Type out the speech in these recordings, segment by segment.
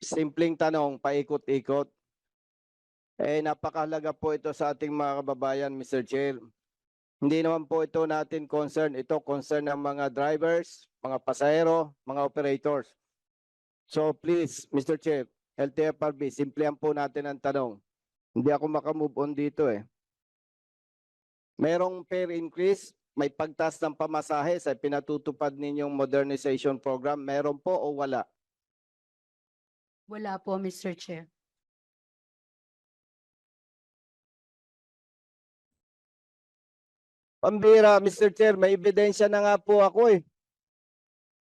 simpleng tanong, paikot-ikot. Eh, napakahalaga po ito sa ating mga kababayan, Mr. Chair. Hindi naman po ito natin concern. Ito concern ng mga drivers, mga pasahero, mga operators. So please, Mr. Chair, LTFRB, simplihan po natin ang tanong. Hindi ako makamove on dito eh. Merong fare increase, may pagtas ng pamasahe sa pinatutupad ninyong modernization program. Meron po o wala? Wala po, Mr. Chair. Pambira, Mr. Chair, may ebidensya na nga po ako eh.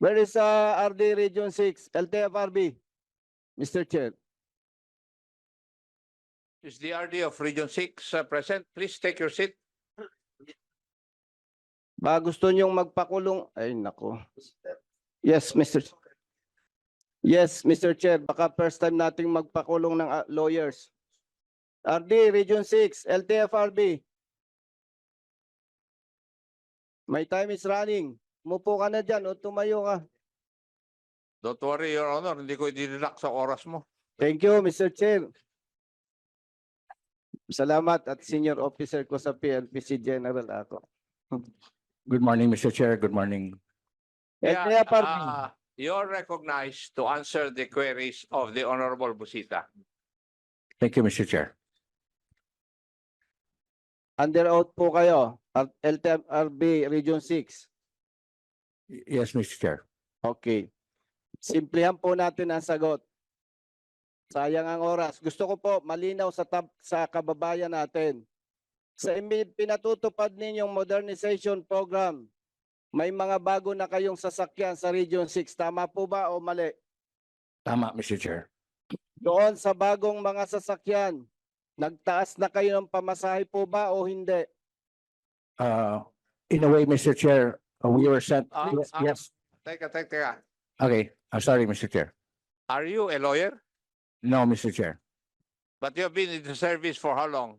Where is uh, RD Region 6, LTFRB? Mr. Chair, Is the RD of Region 6 uh, present? Please take your seat. ba gusto niyong magpakulong? Ay, nako. Yes, Mr. Ch- Yes, Mr. Chair, baka first time nating magpakulong ng uh, lawyers. RD Region 6, LTFRB. My time is running. Mupo ka na dyan o tumayo ka. Don't worry, Your Honor, hindi ko idinilak sa oras mo. Thank you, Mr. Chair. Salamat at senior officer ko sa PLPC General ako. Good morning, Mr. Chair. Good morning. Yeah, LTFRB. uh, You're recognized to answer the queries of the Honorable Busita. Thank you, Mr. Chair. Under oath po kayo at LTFRB Region 6. Y- Yes, Mr. Chair. Okay. Simplihan po natin ang sagot. Sayang ang oras. Gusto ko po malinaw sa tab sa kababayan natin. Sa imi- pinatutupad ninyong modernization program, may mga bago na kayong sasakyan sa Region 6. Tama po ba o mali? Tama, Mr. Chair. Doon sa bagong mga sasakyan, nagtaas na kayo ng pamasahe po ba o hindi? Uh, in a way, Mr. Chair, uh, we were sent, Ah, yes, ah. yes. Teka, teka, teka. Okay, I'm sorry, Mr. Chair. Are you a lawyer? No, Mr. Chair. But you have been in the service for how long?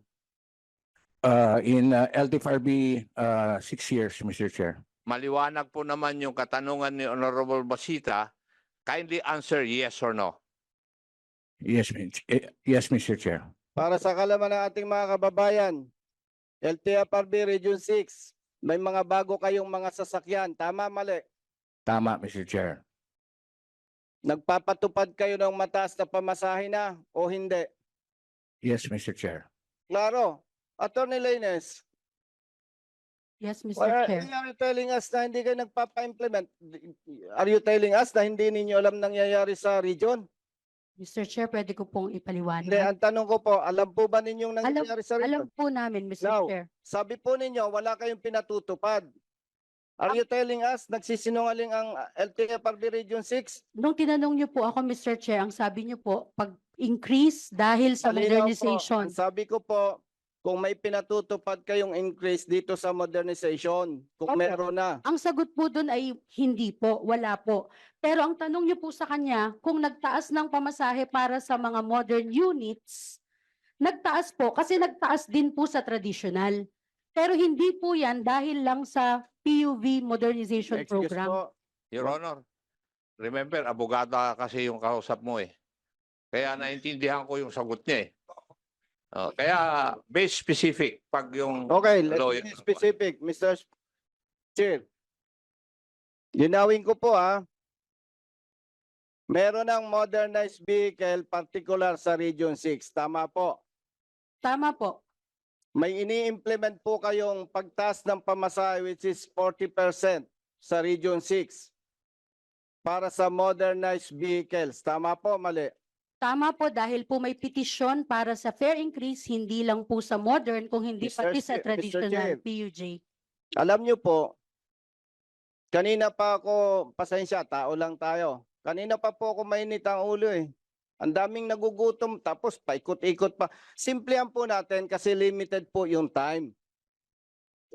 Uh, in uh, LTFRB, uh, six years, Mr. Chair. Maliwanag po naman yung katanungan ni Honorable Busita. Kindly answer yes or no. Yes, eh, yes, Mr. Chair. Para sa kalaman ng ating mga kababayan, LTFRB Region 6, may mga bago kayong mga sasakyan. Tama, mali. Tama, Mr. Chair. Nagpapatupad kayo ng mataas na pamasahe na o hindi? Yes, Mr. Chair. Klaro. Attorney Lainez, Yes, Mr. why are Chair. why are you telling us na hindi kayo nagpapa-implement? Are you telling us na hindi ninyo alam nangyayari sa region? Mr. Chair, pwede ko pong Hindi, ipaliwanag. ang tanong ko po, alam po ba ninyong Alam- nangyayari sa region? Alam po namin, Mr. Now, Chair. Sabi po ninyo, wala kayong pinatutupad. Are you telling us nagsisinungaling ang LTFRB Region 6? Nung tinanong niyo po ako, Mr. Chair, ang sabi niyo po, pag-increase dahil sa Malinaw po. modernization. Ang Sabi ko po, kung may pinatutupad kayong increase dito sa modernization, kung Opo. meron na. Ang sagot po doon ay hindi po, wala po. Pero ang tanong niyo po sa kanya, kung nagtaas ng pamasahe para sa mga modern units, nagtaas po kasi nagtaas din po sa traditional. Pero hindi po yan dahil lang sa PUV modernization Excuse program. po. Your Honor, remember, abogado kasi yung kausap mo eh. Kaya naintindihan ko yung sagot niya eh. Oh, kaya base specific pag yung Okay, let's Lawyer be specific, Mr. Chair. Ginawin ko po ha. Meron ng modernized vehicle particular sa Region 6. Tama po. Tama po. May ini-implement po kayong pagtaas ng pamasahe which is 40% sa Region 6 para sa modernized vehicles. Tama po, mali. Tama po dahil po may petisyon para sa fare increase, hindi lang po sa modern, kung hindi Mr. pati sa Chair- Mr. traditional Chair. PUJ. Alam niyo po, kanina pa ako, pasensya, tao lang tayo. Kanina pa po ako mainit ang ulo eh. Ang daming nagugutom tapos paikot-ikot pa. Simplihan po natin kasi limited po yung time.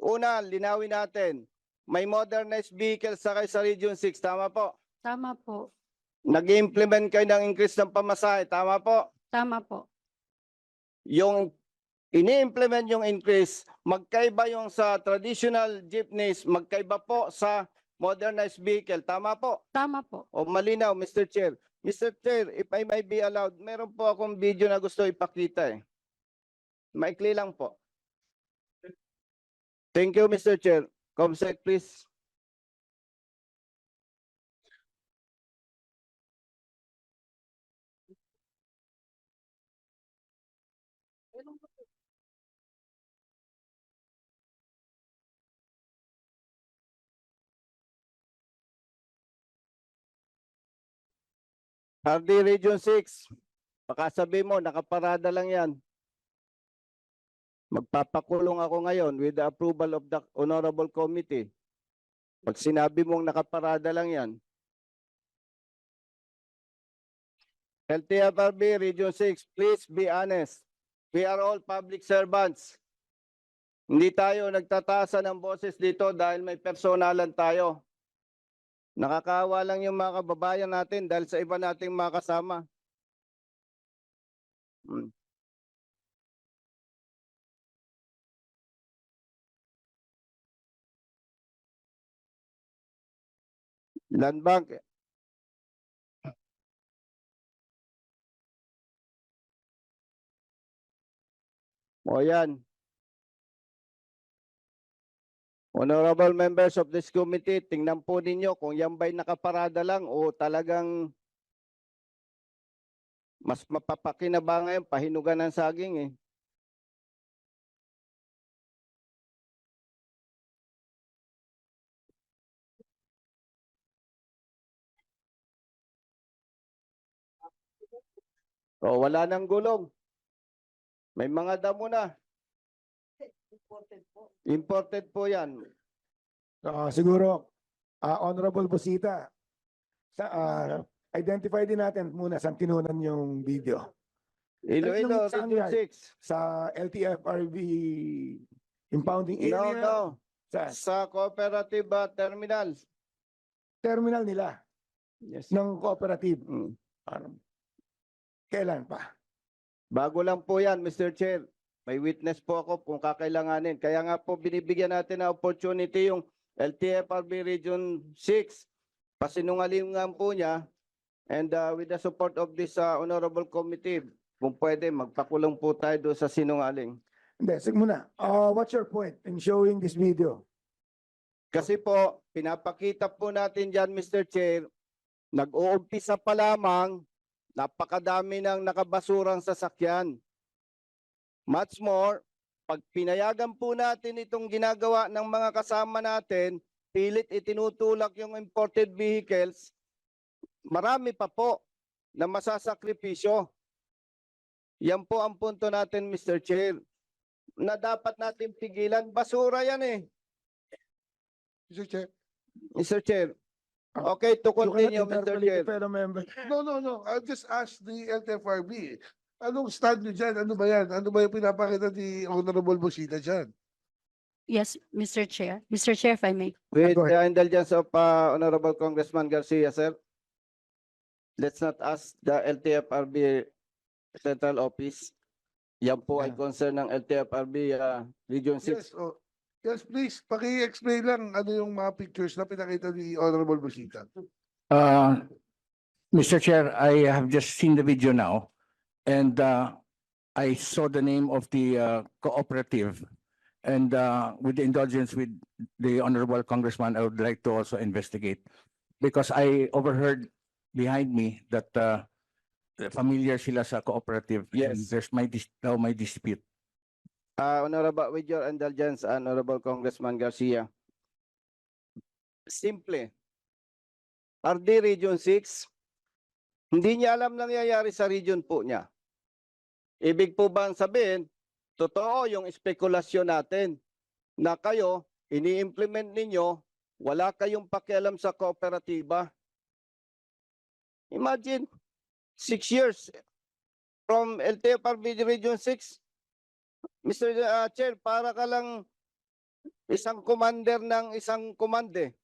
Una, linawin natin. May modernized vehicles sa kayo sa Region 6, tama po? Tama po. Nag-implement kayo ng increase ng pamasahe, tama po? Tama po. Yung ini-implement yung increase, magkaiba yung sa traditional jeepneys, magkaiba po sa modernized vehicle. Tama po? Tama po. O malinaw, Mr. Chair. Mr. Chair, if I may be allowed, meron po akong video na gusto ipakita eh. Maikli lang po. Thank you, Mr. Chair. Comsec, please. RD Region 6, baka sabi mo, nakaparada lang yan. Magpapakulong ako ngayon with the approval of the Honorable Committee. Pag sinabi mong nakaparada lang yan. LTFRB Region 6, please be honest. We are all public servants. Hindi tayo nagtataasan ng boses dito dahil may personalan tayo. Nakakawa lang yung mga kababayan natin dahil sa iba nating mga kasama. Hmm. Land Bank. O yan. Honorable members of this committee, tingnan po ninyo kung yan ba'y nakaparada lang o talagang mas mapapakinabangan yung pahinugan ng saging eh. O wala nang gulong. May mga damo na. Imported po yan. Ah, siguro, ah, Honorable Busita, sa, ah, identify din natin muna sa tinunan yung video. Iloilo, saan Region yan? 6. Sa LTFRB impounding No, area, no. sa Sa cooperative uh, terminal. terminal nila Yes. ng cooperative. Mm. Kailan pa? Bago lang po yan, Mr. Chair. May witness po ako kung kakailanganin. Kaya nga po binibigyan natin ng opportunity yung LTFRB Region 6. Pasinungalingan po niya and uh, with the support of this uh, honorable committee, kung pwede, magpakulong po tayo doon sa sinungaling. Hindi, sige muna. Ah, what's your point in showing this video? Kasi po, pinapakita po natin dyan, Mr. Chair, nag-uumpisa pa lamang, napakadami ng nakabasurang sasakyan. Much more, pag pinayagan po natin itong ginagawa ng mga kasama natin, pilit itinutulak yung imported vehicles, marami pa po na masasakripisyo. Yan po ang punto natin, Mr. Chair, na dapat natin pigilan. Basura yan eh. Mr. Chair. Mr. Chair. Ah, Okay, to continue, Mr. Chair. No, no, no. I'll just ask the LTFRB. Anong stand nyo dyan? Ano ba yan? Ano ba yung pinapakita ni Honorable Busita dyan? Yes, Mr. Chair. Mr. Chair, if I may. With Go the indulgence of uh, Honorable Congressman Garcia, sir. Let's not ask the LTFRB Central Office. Yan po ay concern ng LTFRB uh, Region 6. Yes, oh. Yes, please. Paki-explain lang ano yung mga pictures na pinakita ni Honorable Busita. Uh, Mr. Chair, I have just seen the video now and uh, I saw the name of the uh, cooperative. And uh, with the indulgence with the honorable congressman, I would like to also investigate. Because I overheard behind me that uh, familiar sila sa cooperative. and Yes. There's my, dis- now my dispute. Uh, Honorable, with your indulgence, Honorable Congressman Garcia. Simple. RD Region 6, hindi niya alam nangyayari sa region po niya. Ibig po ba sabihin, totoo yung spekulasyon natin na kayo, ini-implement ninyo, wala kayong pakialam sa kooperatiba. Imagine, six years from LTFRB Region 6, Mr. uh, Chair, para ka lang isang commander ng isang command eh.